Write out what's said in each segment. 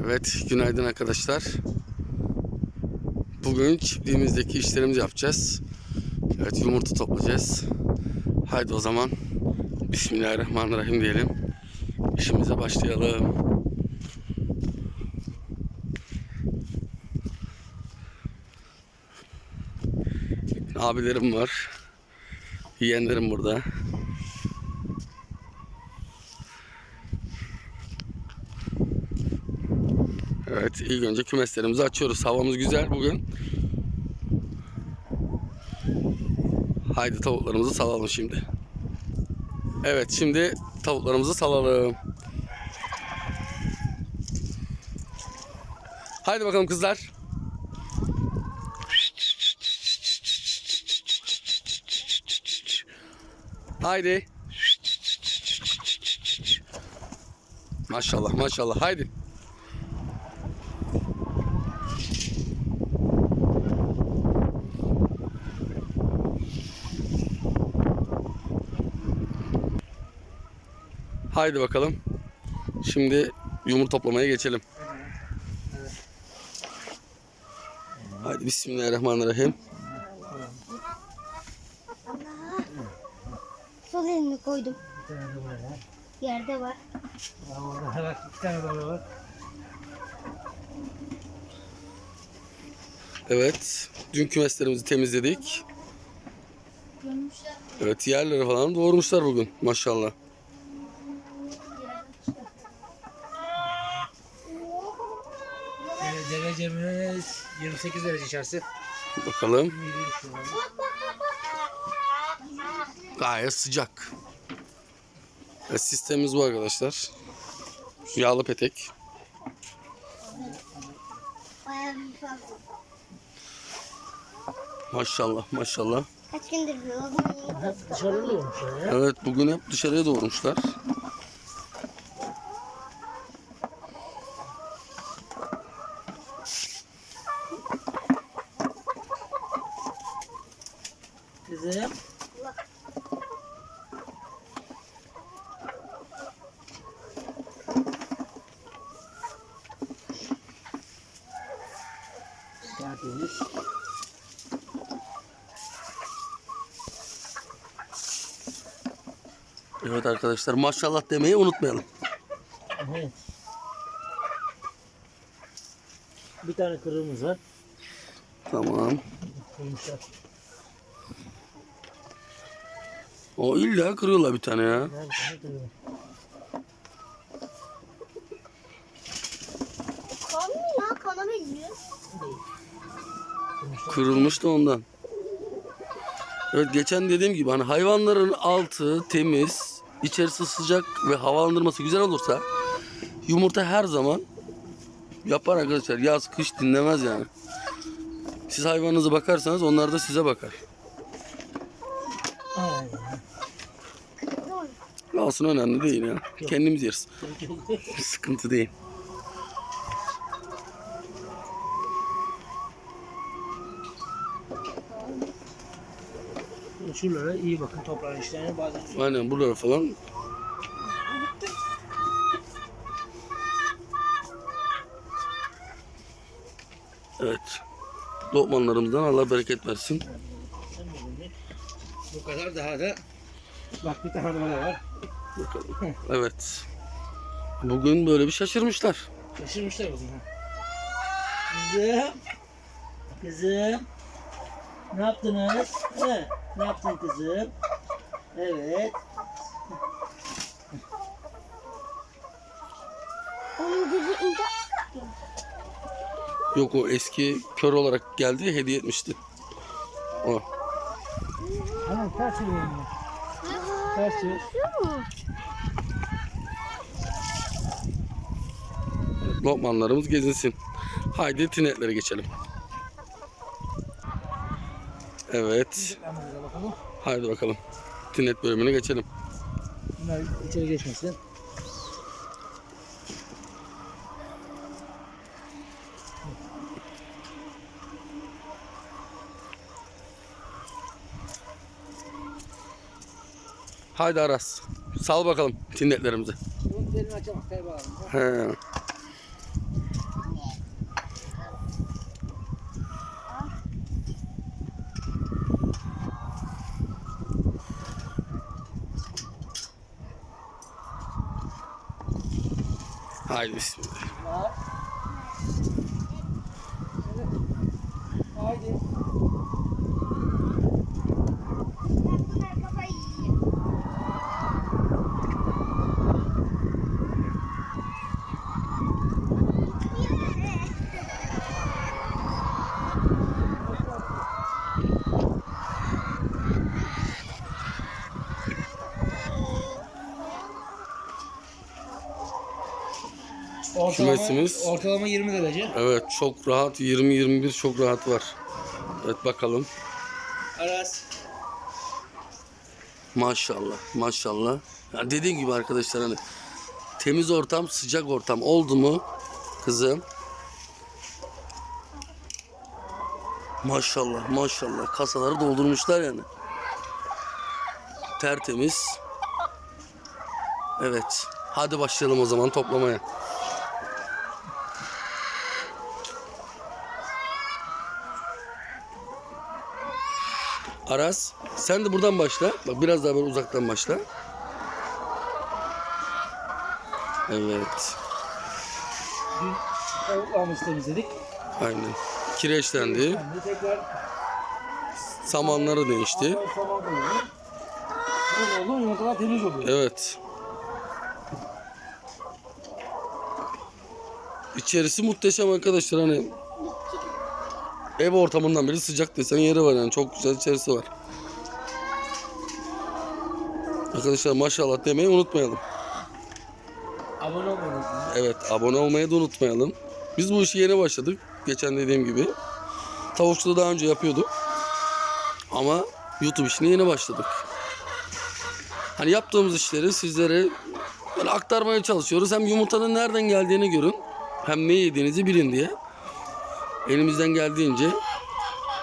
Evet, günaydın arkadaşlar. Bugün çiftliğimizdeki işlerimizi yapacağız. Evet, yumurta toplayacağız. Haydi o zaman Bismillahirrahmanirrahim diyelim. İşimize başlayalım. Abilerim var. Yeğenlerim burada. Evet ilk önce kümeslerimizi açıyoruz. Havamız güzel bugün. Haydi tavuklarımızı salalım şimdi. Evet şimdi tavuklarımızı salalım. Haydi bakalım kızlar. Haydi. Maşallah maşallah haydi. Haydi bakalım. Şimdi yumurta toplamaya geçelim. Haydi Bismillahirrahmanirrahim. Sol elimi koydum. Yerde var. Evet. Dün kümeslerimizi temizledik. Evet yerleri falan doğurmuşlar bugün maşallah. Evet, derecemiz 28 derece içerisi. Bakalım. Gayet sıcak. Evet, sistemimiz bu arkadaşlar. Yağlı petek. Maşallah maşallah. Kaç gündür da olmuşlar ya. Evet bugün hep dışarıya doğurmuşlar. Kızım. Tertemiz. Evet arkadaşlar maşallah demeyi unutmayalım. Evet. Bir tane kırığımız var. Tamam. Koymuşlar. O illa kırıyorlar bir tane ya. Var. Kanmıyor ya. Kana benziyor. Kırılmış da ondan. Evet geçen dediğim gibi hani hayvanların altı temiz, içerisi sıcak ve havalandırması güzel olursa yumurta her zaman yapar arkadaşlar. Yaz kış dinlemez yani. Siz hayvanınıza bakarsanız onlar da size bakar. Aynen. Olsun önemli değil ya. Kendimiz yeriz. Sıkıntı değil. Şuralara iyi bakın toprağın işlerine bazen Aynen buralara falan Evet. Lokmanlarımızdan Allah bereket versin. bu kadar daha da bak bir tane daha var. Bakalım. Evet. Bugün böyle bir şaşırmışlar. Şaşırmışlar bugün ha. Kızım. Kızım. Ne yaptınız? He, ne yaptın kızım? Evet. Onun gözü ince. Yok o eski kör olarak geldi hediye etmişti. O. Tamam çeviriyorum bunu. Ters çevir. Lokmanlarımız gezinsin. Haydi tinetlere geçelim. Evet. Haydi bakalım. Tinet bölümüne geçelim. Bunlar içeri geçmesin. Haydi Aras. Sal bakalım tindetlerimizi. He. Haydi bismillah. Haydi. Ortalama, Kümesimiz. ortalama 20 derece. Evet çok rahat 20-21 çok rahat var. Evet bakalım. Aras. Maşallah maşallah. Ya dediğim gibi arkadaşlar hani temiz ortam sıcak ortam oldu mu kızım. Maşallah maşallah kasaları doldurmuşlar yani. Tertemiz. Evet. Hadi başlayalım o zaman toplamaya. Aras sen de buradan başla. Bak biraz daha böyle uzaktan başla. Evet. Dün tavuklarımızı temizledik. Aynen. Kireçlendi. Tekrar Samanları değişti. saman. Böyle oldu mu yumurtalar temiz oluyor. Evet. İçerisi muhteşem arkadaşlar hani ev ortamından biri sıcak desen yeri var yani çok güzel içerisi var. Arkadaşlar maşallah demeyi unutmayalım. Abone olmayı unutmayın. Evet abone olmayı da unutmayalım. Biz bu işi yeni başladık. Geçen dediğim gibi. Tavukçuluğu daha önce yapıyorduk. Ama YouTube işine yeni başladık. Hani yaptığımız işleri sizlere böyle aktarmaya çalışıyoruz. Hem yumurtanın nereden geldiğini görün. Hem ne yediğinizi bilin diye. Elimizden geldiğince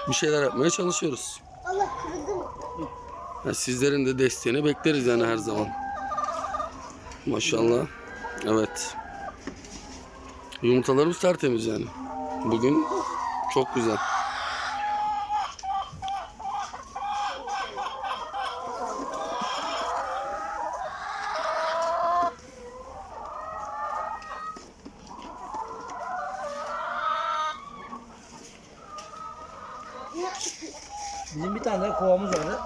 bir şeyler yapmaya çalışıyoruz. Allah kırdım. Yani sizlerin de desteğini bekleriz yani her zaman. Maşallah. Evet. Yumurtalarımız tertemiz yani. Bugün çok güzel. Bizim bir tane daha kovamız vardı.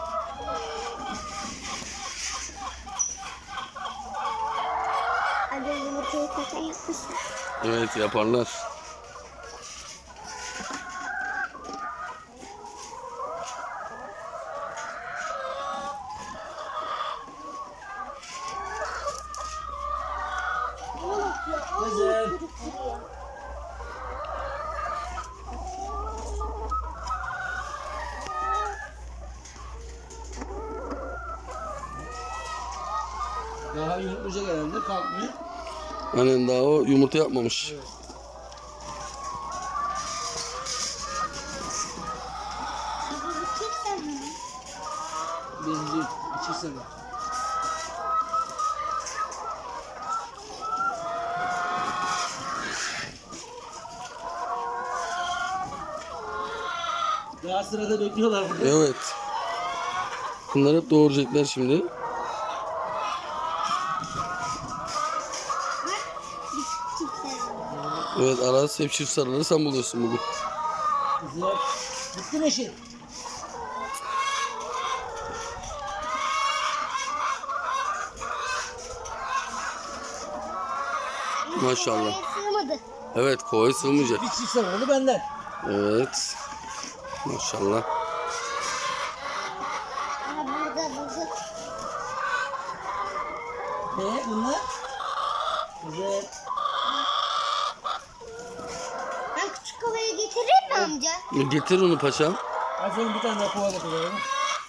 Hadi Evet yaparlar. Daha yumurtlayacak herhalde kalkmıyor. Annen daha o yumurta yapmamış. İçi sarı. Daha sırada bekliyorlar burada. Evet. Bunlar hep doğuracaklar şimdi. Evet Aras hep çift sarıları sen buluyorsun bugün. Kızım. Bitti mi işin? Maşallah. Sığmadı. Evet kova sığmayacak. Bir çift sarı oldu benden. Evet. Maşallah. Burada burada. Ne bunlar? Güzel. Ben küçük kovayı getireyim mi amca? Getir onu paşam. Hadi senin bir tane daha kova da koyalım.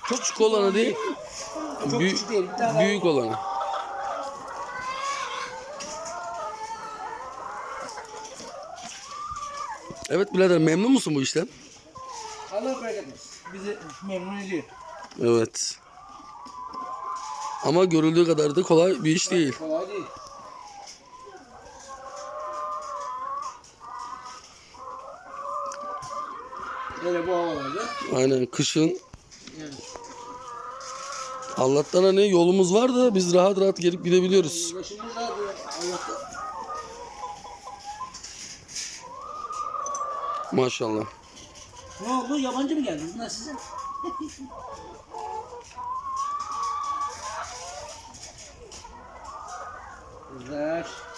Çok küçük olanı değil. Çok Büyük, küçük değil, bir tane daha büyük olanı. Evet birader memnun musun bu işten? Allah bereket versin. Bizi memnun ediyor. Evet. Ama görüldüğü kadar da kolay bir iş değil. Kolay değil. Böyle bu havalarda. Aynen kışın. Evet. Allah'tan hani yolumuz var da biz rahat rahat gelip gidebiliyoruz. Başımız rahat Allah'tan. Maşallah. Ne oldu? Yabancı mı geldi? Bunlar sizin. Kızlar.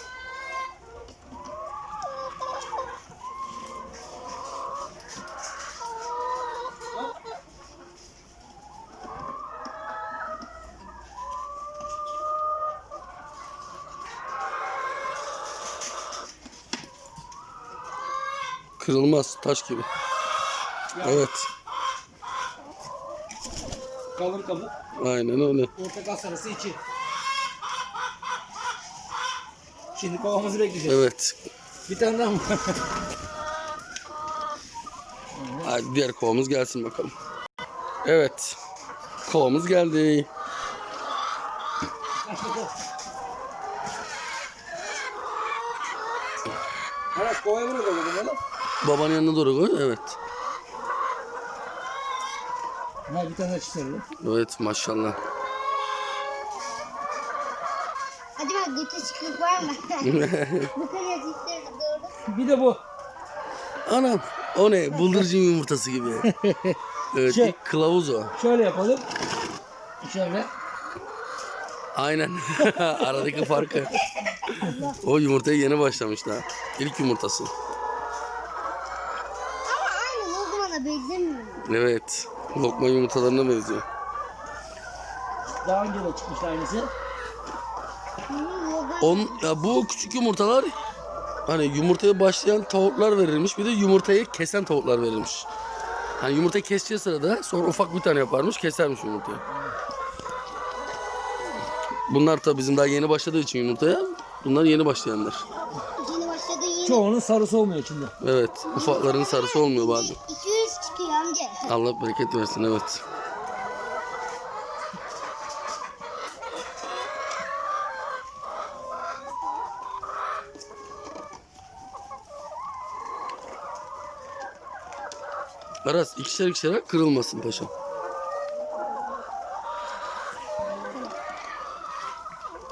Kırılmaz taş gibi. Evet. Kalın kabuk. Aynen öyle. Portakal sarısı içi. Şimdi kovamızı bekleyeceğiz. Evet. Bir tane daha mı? Hadi diğer kovamız gelsin bakalım. Evet. Kovamız geldi. Evet kovaya buraya koyalım oğlum. Babanın yanına doğru koy. Evet. Ha bir tane daha çizelim. Evet maşallah. Acaba götü çıkık var mı? Bu kadar doğru. Bir de bu. Anam o ne? Bıldırcın yumurtası gibi. Evet Şey. kılavuz o. Şöyle yapalım. Şöyle. Aynen. Aradaki farkı. o yumurtaya yeni başlamış daha. İlk yumurtası. Benzemiyor. Evet. Lokma yumurtalarına benziyor. Daha önce de çıkmıştı aynısı. On, ya bu küçük yumurtalar hani yumurtaya başlayan tavuklar verilmiş. Bir de yumurtayı kesen tavuklar verilmiş. Hani yumurtayı keseceği sırada sonra ufak bir tane yaparmış kesermiş yumurtayı. Bunlar tabi bizim daha yeni başladığı için yumurtaya. Bunlar yeni başlayanlar. Yeni başladı yeni. Çoğunun sarısı olmuyor içinde. Evet. Ufakların sarısı olmuyor bazen. 200 çıkıyor amca. Allah bereket versin evet. Aras ikişer ikişer kırılmasın paşam.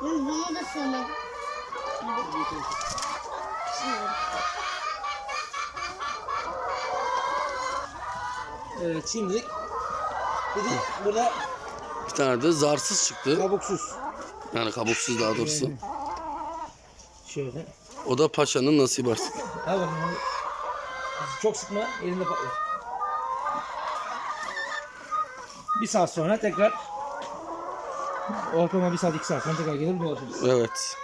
Bunu da sana. Evet şimdilik bir de burada Bir tane de zarsız çıktı. kabuksuz. Yani kabuksuz daha doğrusu. Şöyle. O da paşanın nasibi artık. Al bakalım. Çok sıkma elinde patlar. Bir saat sonra tekrar ortalama bir saat iki saat sonra tekrar gelir dolaşırız. Evet.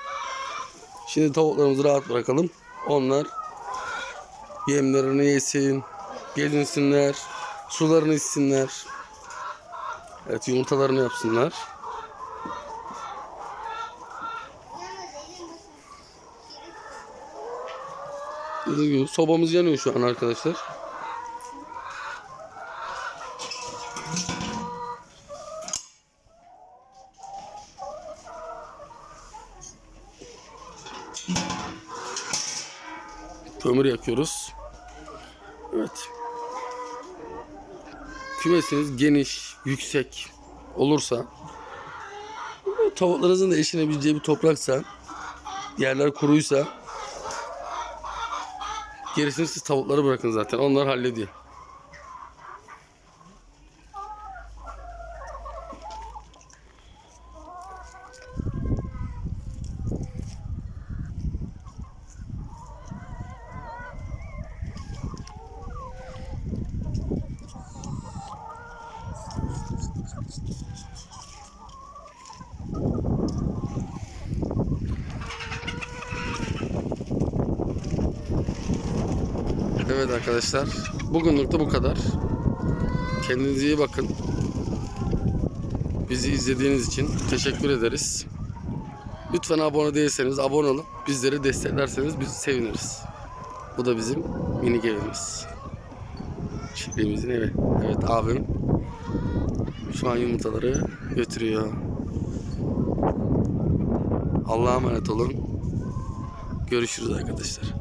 Şimdi tavuklarımızı rahat bırakalım. Onlar yemlerini yesin, gelinsinler, sularını içsinler. Evet yumurtalarını yapsınlar. Dediğim sobamız yanıyor şu an arkadaşlar. Kömür yakıyoruz. Evet. Kümesiniz geniş, yüksek olursa tavuklarınızın da eşinebileceği bir topraksa yerler kuruysa gerisini siz tavukları bırakın zaten. Onlar hallediyor. Evet arkadaşlar. Bugünlük de bu kadar. Kendinize iyi bakın. Bizi izlediğiniz için teşekkür ederiz. Lütfen abone değilseniz abone olup bizleri desteklerseniz biz seviniriz. Bu da bizim minik evimiz. Çiftliğimizin evi. Evet abim şu an yumurtaları götürüyor. Allah'a emanet olun. Görüşürüz arkadaşlar.